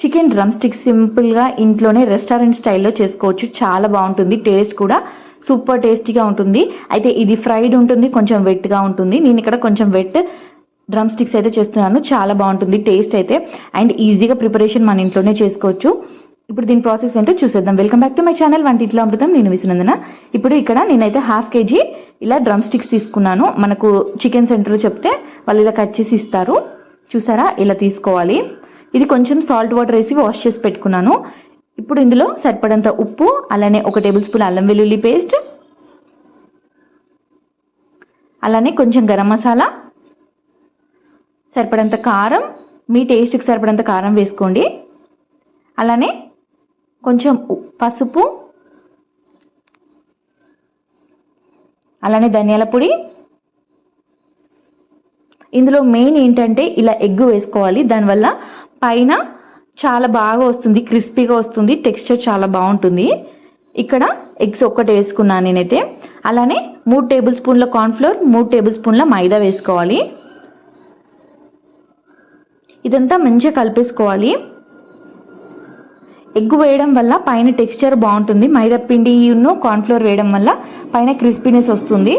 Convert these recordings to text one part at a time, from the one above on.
Chicken drum sticks సింపుల్గా ఇంట్లోనే restaurant స్టైల్లో చేసుకోవచ్చు. చాలా బాగుంటుంది. టేస్ట్ కూడా సూపర్ టేస్టీగా ఉంటుంది. అయితే ఇది ఫ్రైడ్ ఉంటుంది. కొంచెం వెట్గా ఉంటుంది. నేను ఇక్కడ కొంచెం వెట్ డ్రమ్ స్టిక్స్ అయితే చేస్తున్నాను. చాలా బాగుంటుంది. టేస్ట్ అయితే. అండ్ ఈజీగా ప్రిపరేషన్ మన ఇంట్లోనే చేసుకోవచ్చు. ఇప్పుడు దీని ప్రాసెస్ ఏంటో చూసేద్దాం. Welcome back to my channel. వంటిట్లో అమృతం. నేను విసునందన ఇప్పుడు ఇక్కడ నేనైతే హాఫ్ కేజీ ఇలా డ్రమ్ స్టిక్స్ తీసుకున్నాను. మనకు చికెన్ సెంటర్ చెప్తే వాళ్ళు ఇలా కట్ చేసి ఇస్తారు. చూసారా? ఇలా తీసుకోవాలి. ఇది కొంచెం సాల్ట్ వాటర్ వేసి వాష్ చేసి పెట్టుకున్నాను. ఇప్పుడు ఇందులో సరిపడంత ఉప్పు అలానే ఒక టేబుల్ స్పూన్ అల్లం వెల్లుల్లి పేస్ట్ అలానే కొంచెం గరం మసాలా సరిపడంత కారం మీ టేస్ట్కి సరిపడంత కారం వేసుకోండి. అలానే కొంచెం పసుపు అలానే ధనియాల పొడి. ఇందులో మెయిన్ ఏంటంటే ఇలా ఎగ్ వేసుకోవాలి దానివల్ల పైన చాలా బాగా వస్తుంది క్రిస్పీగా వస్తుంది టెక్స్చర్ చాలా బాగుంటుంది. ఇక్కడ ఎగ్స్ ఒక్కటి వేసుకున్నాను నేనైతే. అలానే మూడు టేబుల్ స్పూన్ల కార్న్ఫ్లోర్ మూడు టేబుల్ స్పూన్ల మైదా వేసుకోవాలి. ఇదంతా మంచిగా కలిపేసుకోవాలి. ఎగ్ వేయడం వల్ల పైన టెక్స్చర్ బాగుంటుంది. మైదా పిండి కార్న్ఫ్లోర్ వేయడం వల్ల పైన క్రిస్పీనెస్ వస్తుంది.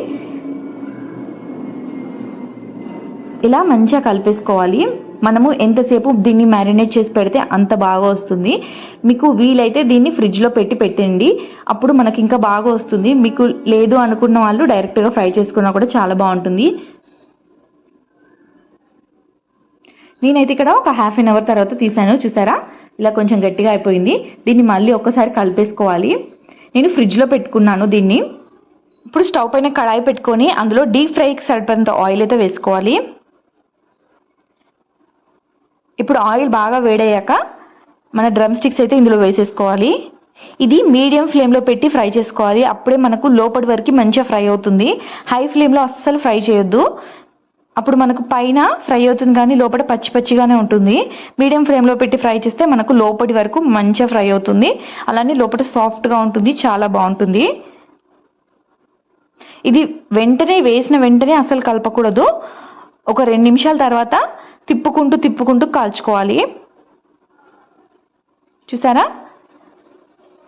ఇలా మంచిగా కలిపేసుకోవాలి. మనము ఎంతసేపు దీన్ని మ్యారినేట్ చేసి పెడితే అంత బాగా వస్తుంది. మీకు వీలైతే దీన్ని ఫ్రిడ్జ్లో పెట్టి పెట్టండి. అప్పుడు మనకి ఇంకా బాగా వస్తుంది. మీకు లేదు అనుకున్న వాళ్ళు డైరెక్ట్గా ఫ్రై చేసుకున్నా కూడా చాలా బాగుంటుంది. నేనైతే ఇక్కడ ఒక హాఫ్ అన్ అవర్ తర్వాత తీసాను. చూసారా? ఇలా కొంచెం గట్టిగా అయిపోయింది. దీన్ని మళ్ళీ ఒక్కసారి కలిపేసుకోవాలి. నేను ఫ్రిడ్జ్లో పెట్టుకున్నాను దీన్ని. ఇప్పుడు స్టవ్ పైన కడాయి పెట్టుకొని అందులో డీప్ ఫ్రైకి సరిపడంత ఆయిల్ అయితే వేసుకోవాలి. ఇప్పుడు ఆయిల్ బాగా వేడయ్యాక మన డ్రమ్ స్టిక్స్ అయితే ఇందులో వేసేసుకోవాలి. ఇది మీడియం ఫ్లేమ్లో పెట్టి ఫ్రై చేసుకోవాలి. అప్పుడే మనకు లోపటి వరకు మంచిగా ఫ్రై అవుతుంది. హై ఫ్లేమ్లో అస్సలు ఫ్రై చేయొద్దు. అప్పుడు మనకు పైన ఫ్రై అవుతుంది కానీ లోపల పచ్చి పచ్చిగానే ఉంటుంది. మీడియం ఫ్లేమ్లో పెట్టి ఫ్రై చేస్తే మనకు లోపటి వరకు మంచిగా ఫ్రై అవుతుంది. అలానే లోపల సాఫ్ట్గా ఉంటుంది. చాలా బాగుంటుంది. ఇది వెంటనే వేసిన వెంటనే అసలు కలపకూడదు. ఒక రెండు నిమిషాల తర్వాత తిప్పుకుంటూ తిప్పుకుంటూ కాల్చుకోవాలి. చూసారా?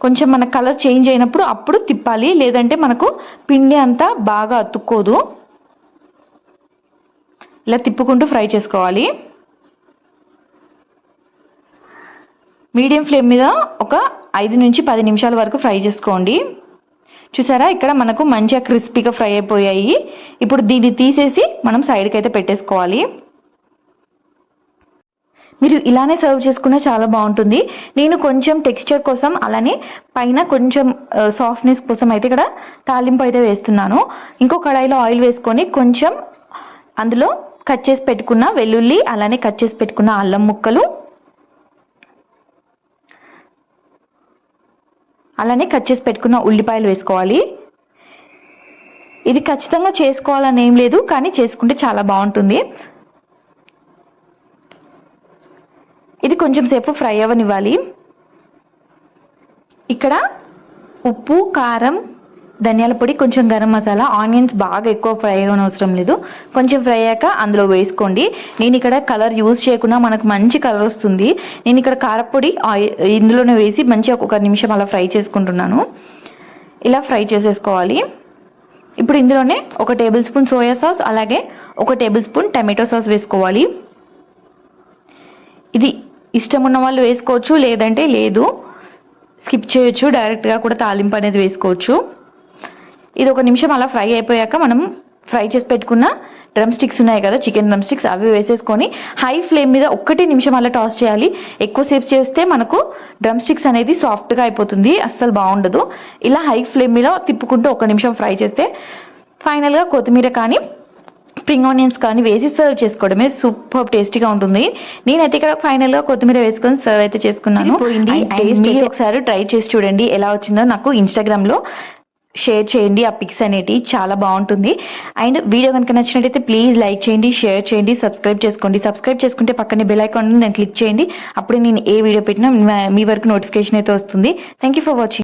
కొంచెం మన కలర్ చేంజ్ అయినప్పుడు అప్పుడు తిప్పాలి. లేదంటే మనకు పిండి అంతా బాగా అతుక్కోదు. ఇలా తిప్పుకుంటూ ఫ్రై చేసుకోవాలి. మీడియం ఫ్లేమ్ మీద ఒక ఐదు నుంచి పది నిమిషాల వరకు ఫ్రై చేసుకోండి. చూసారా? ఇక్కడ మనకు మంచిగా క్రిస్పీగా ఫ్రై అయిపోయాయి. ఇప్పుడు దీన్ని తీసేసి మనం సైడ్కి అయితే పెట్టేసుకోవాలి. మీరు ఇలానే సర్వ్ చేసుకున్నా చాలా బాగుంటుంది. నేను కొంచెం టెక్స్చర్ కోసం అలానే పైన కొంచెం సాఫ్ట్నెస్ కోసం అయితే ఇక్కడ తాలింపు అయితే వేస్తున్నాను. ఇంకో కడాయిలో ఆయిల్ వేసుకొని కొంచెం అందులో కట్ చేసి పెట్టుకున్న వెల్లుల్లి అలానే కట్ చేసి పెట్టుకున్న అల్లం ముక్కలు అలానే కట్ చేసి పెట్టుకున్న ఉల్లిపాయలు వేసుకోవాలి. ఇది ఖచ్చితంగా చేసుకోవాలని ఏం లేదు కానీ చేసుకుంటే చాలా బాగుంటుంది. ఇది కొంచెం సేపు ఫ్రై అవ్వనివ్వాలి. ఇక్కడ ఉప్పు కారం ధనియాల పొడి కొంచెం గరం మసాలా ఆనియన్స్ బాగా ఎక్కువ ఫ్రై అవ్వని అవసరం లేదు. కొంచెం ఫ్రై అయ్యాక అందులో వేసుకోండి. నేను ఇక్కడ కలర్ యూజ్ చేయకుండా మనకు మంచి కలర్ వస్తుంది. నేను ఇక్కడ కారపొడి ఇందులోనే వేసి మంచిగా ఒక నిమిషం అలా ఫ్రై చేసుకుంటున్నాను. ఇలా ఫ్రై చేసేసుకోవాలి. ఇప్పుడు ఇందులోనే ఒక టేబుల్ స్పూన్ సోయా సాస్ అలాగే ఒక టేబుల్ స్పూన్ టమాటో సాస్ వేసుకోవాలి. ఇది ఇష్టం ఉన్న వాళ్ళు వేసుకోవచ్చు లేదంటే లేదు. స్కిప్ చేయొచ్చు డైరెక్ట్గా కూడా తాలింపు అనేది వేసుకోవచ్చు. ఇది ఒక నిమిషం అలా ఫ్రై అయిపోయాక మనం ఫ్రై చేసి పెట్టుకున్న డ్రమ్ స్టిక్స్ ఉన్నాయి కదా చికెన్ డ్రమ్ స్టిక్స్ అవి వేసేసుకొని హై ఫ్లేమ్ మీద ఒక్కటి నిమిషం అలా టాస్ చేయాలి. ఎక్కువసేపు చేస్తే మనకు డ్రమ్ స్టిక్స్ అనేది సాఫ్ట్గా అయిపోతుంది అస్సలు బాగుండదు. ఇలా హై ఫ్లేమ్ మీద తిప్పుకుంటూ ఒక నిమిషం ఫ్రై చేస్తే ఫైనల్గా కొత్తిమీర కానీ స్ప్రింగ్ ఆనియన్స్ కానీ వేసి సర్వ్ చేసుకోవడమే సూపర్ టేస్టీగా ఉంటుంది. నేనైతే ఇక్కడ ఫైనల్గా కొత్తిమీర వేసుకొని సర్వ్ అయితే చేసుకున్నాను. మీరు ఒకసారి ట్రై చేసి చూడండి ఎలా వచ్చిందో. నాకు ఇన్స్టాగ్రామ్లో షేర్ చేయండి. ఆ పిక్స్ అనేటి చాలా బాగుంటుంది. అండ్ వీడియో కనుక నచ్చినట్టయితే ప్లీజ్ లైక్ చేయండి షేర్ చేయండి సబ్స్క్రైబ్ చేసుకోండి. సబ్స్క్రైబ్ చేసుకుంటే పక్కనే బెల్ ఐకాన్ నేను క్లిక్ చేయండి. అప్పుడే నేను ఏ వీడియో పెట్టినా మీ వరకు నోటిఫికేషన్ అయితే వస్తుంది. Thank you for watching